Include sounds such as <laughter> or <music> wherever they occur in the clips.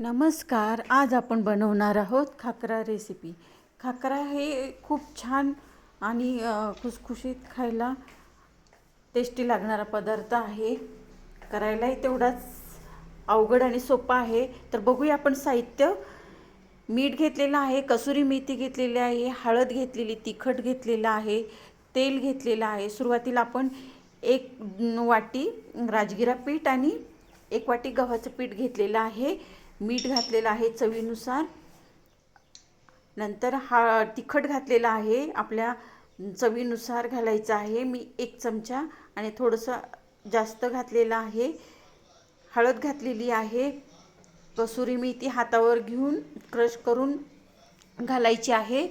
नमस्कार आज आपण बनवणार आहोत खाकरा रेसिपी खाकरा हे खूप छान आणि खुसखुशीत खायला टेस्टी लागणारा पदार्थ आहे. करायलाही तेवढाच अवघड आणि सोपा आहे. तर बघूया आपण साहित्य. मीठ घेतलेलं आहे कसुरी मेथी घेतलेली आहे हळद घेतलेली तिखट घेतलेलं आहे तेल घेतलेलं आहे. सुरुवातीला आपण एक वाटी राजगिरा पीठ आणि एक वाटी गव्हाचं पीठ घेतलेलं आहे. मीठ घातलेलं आहे चवीनुसार. नंतर हा तिखट घातलेलं आहे आपल्या चवीनुसार घालायचं आहे. मी एक चमचा आणि थोडंसं जास्त घातलेलं आहे. हळद घातलेली आहे. कसुरी मेथी हातावर घेऊन क्रश करून घालायची आहे.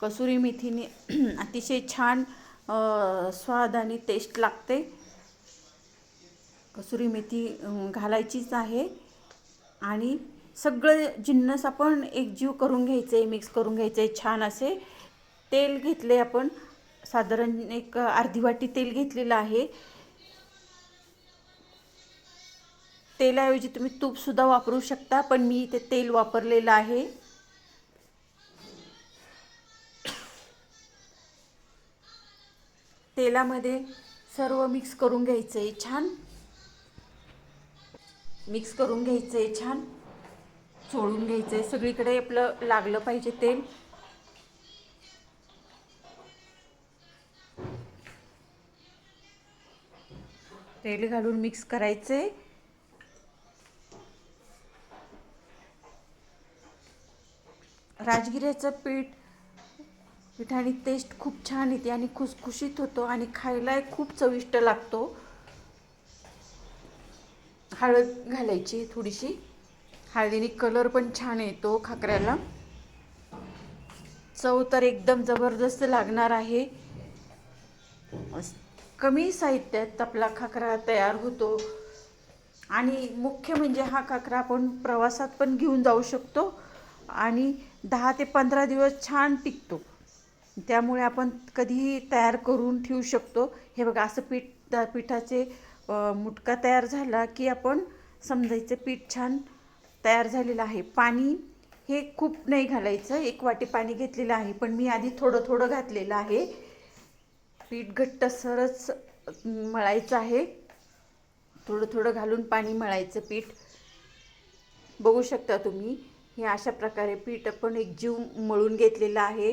कसुरी मेथीने <clears throat> अतिशय छान स्वाद आणि टेस्ट लागते. कसुरी मेथी घालायचीच आहे. आणि सगळं जिन्नस आपण एकजीव करून घ्यायचे मिक्स करून घ्यायचे. छान असे तेल घेतले आपण. साधारण एक अर्धी वाटी तेल घेतलेलं आहे. तेलाऐवजी तुम्ही तूपसुद्धा वापरू शकता पण मी इथे तेल वापरलेलं आहे. तेलामध्ये सर्व मिक्स करून घ्यायचं. आहे छान मिक्स करून घ्यायचं आहे छान. चोळून घ्यायचं आहे सगळीकडे आपलं लागलं पाहिजे तेल. तेल घालून मिक्स करायचे राजगिऱ्याचं पीठ पिठाने टेस्ट खूप छान येते आणि खुसखुशीत होतो आणि खायला खूप चविष्ट लागतो. हळद घालायची थोडीशी. हळदीने कलर पण छान येतो खाकऱ्याला. चव तर एकदम जबरदस्त लागणार आहे. कमी साहित्यात आपला खाकरा तयार होतो. आणि मुख्य म्हणजे हा खाकरा आपण प्रवासात पण घेऊन जाऊ शकतो. आणि दहा ते पंधरा दिवस छान टिकतो. त्यामुळे आपण कधीही तयार करून ठेवू शकतो. हे बघा असं पीठ त्या पिठाचे मुटका तयार झाला की आपण समजायचं पीठ छान तयार झालेलं आहे. पाणी हे खूप नाही घालायचं. एक वाटी पाणी घेतलेलं आहे पण मी आधी थोडं थोडं घातलेलं आहे. पीठ घट्ट सरच मळायचं आहे. थोडं थोडं घालून पाणी मळायचं पीठ. बघू शकता तुम्ही हे अशा प्रकारे पीठ आपण एक जीव मळून घेतलेलं आहे.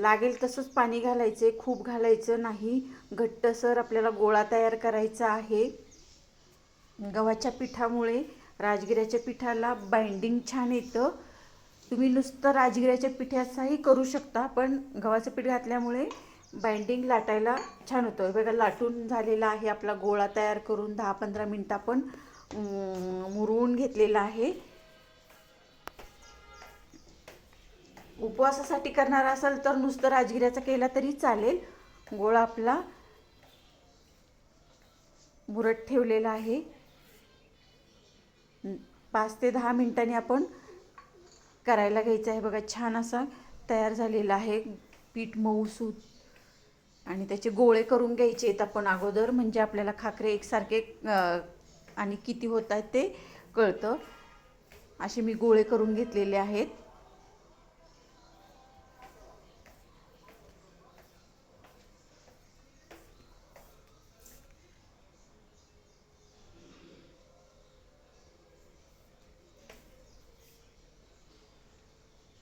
लागेल तसंच पाणी घालायचे खूप घालायचं नाही. घट्टसर आपल्याला गोळा तयार करायचा आहे. गव्हाच्या पिठामुळे राजगिऱ्याच्या पिठाला बाइंडिंग छान येतं. तुम्ही नुसतं राजगिऱ्याच्या पिठाचाही करू शकता पण गव्हाचं पीठ घातल्यामुळे बाइंडिंग लाटायला छान होतं. बघा लाटून झालेला आहे आपला गोळा तयार करून दहा पंधरा मिनटं आपण मुरवून घेतलेला आहे. उपवासासाठी करणार असाल तर नुसतं राजगिऱ्याचा केला तरी चालेल. गोळा आपला मुरट ठेवलेला आहे. पाच ते दहा मिनिटांनी आपण करायला घ्यायचं आहे. बघा छान असा तयार झालेला आहे. पीठ मऊसूत आणि त्याचे गोळे करून घ्यायचे आहेत आपण अगोदर. म्हणजे आपल्याला खाकरे एकसारखे आणि किती होत आहेत ते कळतं. असे मी गोळे करून घेतलेले आहेत.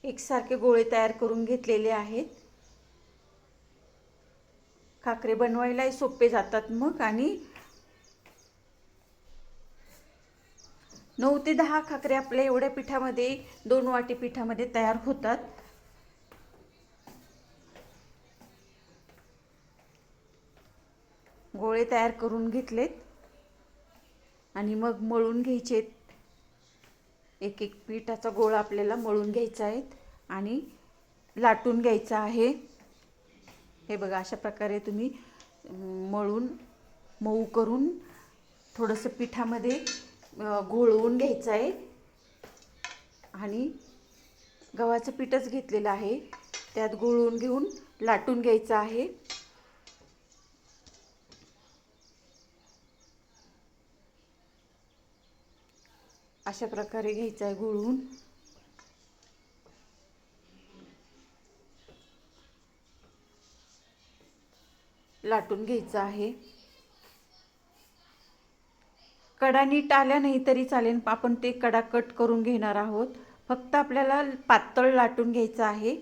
एकसारखे गोळे तयार करून घेतलेले आहेत. खाकरे बनवायलाही सोपे जातात मग आणि नऊ ते दहा खाकरे आपल्या एवढ्या पिठामध्ये दोन वाटी पिठामध्ये तयार होतात. गोळे तयार करून घेतलेत. आणि मग मळून घ्यायचेत. एक एक पिठाचा गोळा आपल्याला मळून घ्यायचा आहे. आणि लाटून घ्यायचा आहे. हे बघा अशा प्रकारे तुम्ही मळून मऊ करून थोडंसं पिठामध्ये घोळवून घ्यायचं आहे. आणि गव्हाचं पीठच घेतलेलं आहे. त्यात घोळवून घेऊन लाटून घ्यायचं आहे. अशा प्रकारे घ्यायचं आहे गुळून लाटून घ्यायचं आहे. कडा नीट आल्या नाही तरी चालेल आपण ते कडा कट करून घेणार आहोत. फक्त आपल्याला पातळ लाटून घ्यायचं आहे.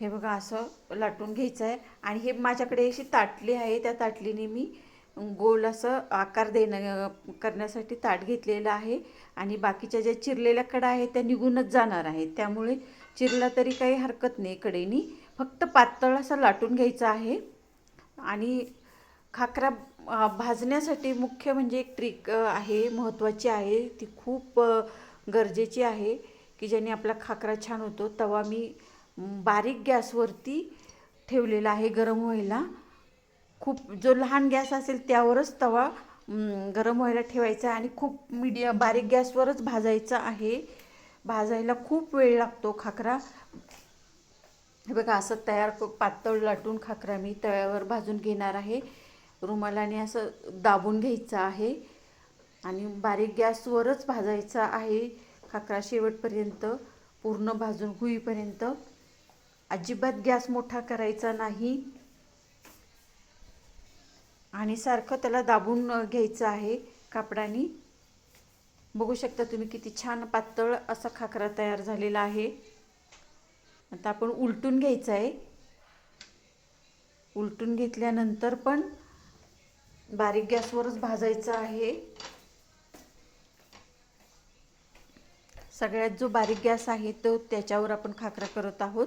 हे बघा असं लाटून घ्यायचं आहे. आणि हे माझ्याकडे अशी ताटली आहे त्या ताटलीने मी गोल असं आकार देणं करण्यासाठी ताट घेतलेलं आहे. आणि बाकीच्या ज्या चिरलेल्या कडा आहेत त्या निघूनच जाणार आहेत. त्यामुळे चिरला तरी काही हरकत नाही कडेनी. फक्त पातळ असा लाटून घ्यायचा आहे. आणि खाकरा भाजण्यासाठी मुख्य म्हणजे एक ट्रिक आहे महत्त्वाची आहे. ती खूप गरजेची आहे की ज्याने आपला खाकरा छान होतो. तवा मी बारीक गॅसवरती ठेवलेला आहे गरम व्हायला. खूप जो लहान गॅस असेल त्यावरच तवा गरम व्हायला ठेवायचा आणि खूप मीडियम बारीक गॅसवरच भाजायचा आहे. भाजायला खूप वेळ लागतो खाकरा. हे बघा असं तयार पातळ लाटून खाकरा मी तव्यावर भाजून घेणार आहे. रुमालाने असं दाबून घ्यायचं आहे आणि बारीक गॅसवरच भाजायचा आहे खाकरा शेवटपर्यंत पूर्ण भाजून होईपर्यंत. अजिबात गॅस मोठा करायचा नाही. आणि सारखं त्याला दाबून घ्यायचं आहे कापडाने. बघू शकता तुम्ही किती छान पातळ असा खाकरा तयार झालेला आहे. आता आपण उलटून घ्यायचं आहे. उलटून घेतल्यानंतर पण बारीक गॅसवरच भाजायचं आहे. सगळ्यात जो बारीक गॅस आहे तो त्याच्यावर आपण खाकरा करत आहोत.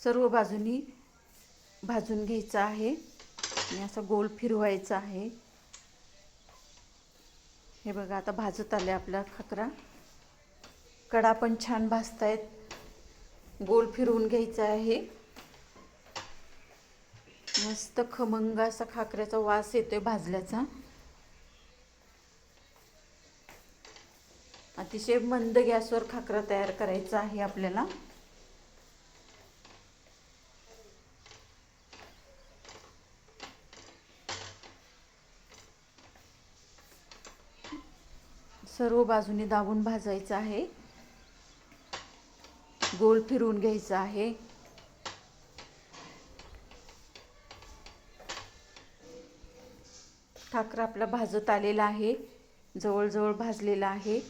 सर्व बाजूनी भाजून घ्यायचं आहे. आणि असं गोल फिरवायचं आहे. हे बघा आता भाजत आले आपला खाकरा. कडा पण छान भाजतायत. गोल फिरवून घ्यायचा आहे. मस्त खमंग असा खाकऱ्याचा वास येतोय भाजल्याचा. अतिशय मंद गॅसवर खाकरा तयार करायचा आहे आपल्याला. सर्व बाजूने दाबून भाजायचं आहे. गोल फिरवून घ्यायचं आहे. ठाकरा आपला भाजत आलेला आहे. जवळजवळ भाजलेला आहे.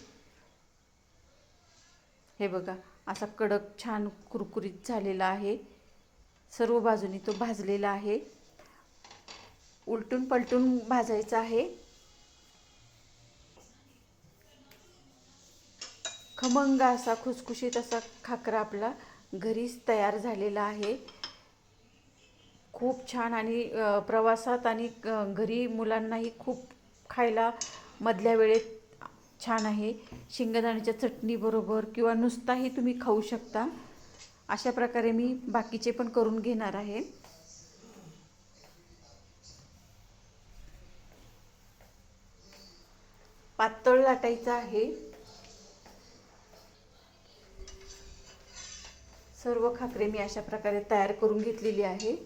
हे बघा असा कडक छान कुरकुरीत झालेला आहे. सर्व बाजूनी तो भाजलेला आहे. उलटून पलटून भाजायचा आहे. खमंग असा खुसखुशीत असा खाकरा आपला घरीच तयार झालेला आहे. खूप छान आणि प्रवासात आणि घरी मुलांनाही खूप खायला मधल्या वेळेत छान आहे. शेंगदाण्याच्या चटणीबरोबर किंवा नुसताही तुम्ही खाऊ शकता. अशा प्रकारे मी बाकीचे पण करून घेणार आहे. पातळ लाटायचं आहे. सर्व खाकरे मी अशा प्रकारे तयार करून घेतलेली आहे.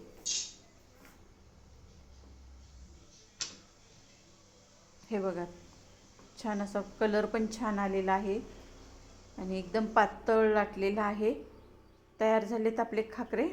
हे बघा छान असा कलर पण छान आलेला आहे आणि एकदम पातळ लाटलेला आहे. तयार झालेत आपले खाकरे.